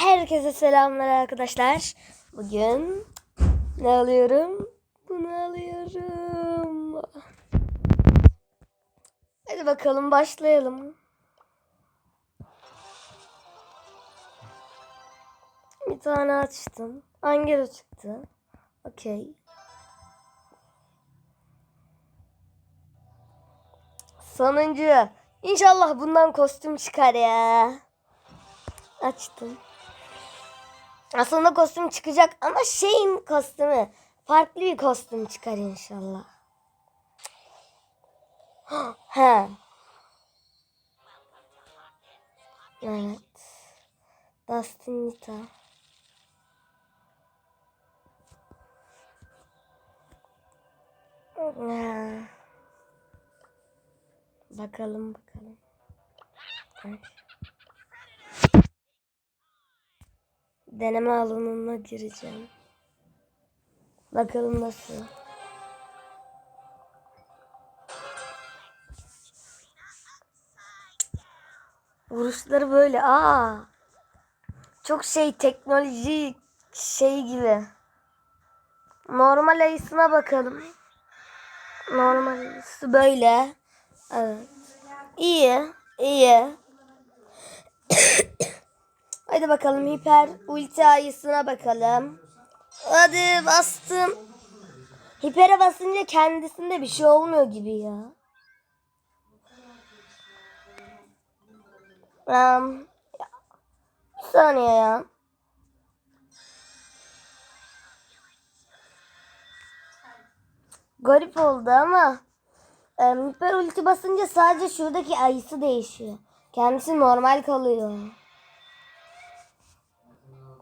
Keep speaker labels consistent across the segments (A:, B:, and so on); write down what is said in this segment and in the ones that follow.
A: Herkese selamlar arkadaşlar. Bugün ne alıyorum? Bunu alıyorum. Hadi bakalım başlayalım. Bir tane açtım. Angelo çıktı. Okey. Sonuncu. İnşallah bundan kostüm çıkar ya. Açtım. Aslında kostüm çıkacak ama şeyin kostümü. Farklı bir kostüm çıkar inşallah. He. Evet. Dustin Nita. Ha. Bakalım bakalım. Ay. Deneme alanına gireceğim. Bakalım nasıl. Vuruşları böyle. Aa. Çok şey teknoloji şey gibi. Normal ayısına bakalım. Normal ayısı böyle. Evet. İyi. iyi. Hadi bakalım hiper ulti ayısına bakalım. Hadi bastım. Hipere basınca kendisinde bir şey olmuyor gibi ya. Um. Bir saniye ya. Garip oldu ama em, hiper ulti basınca sadece şuradaki ayısı değişiyor. Kendisi normal kalıyor.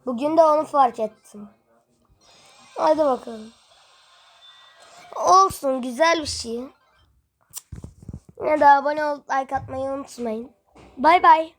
A: Bugün de onu fark ettim. Hadi bakalım. Olsun güzel bir şey. Yine de abone olup like atmayı unutmayın. Bay bay.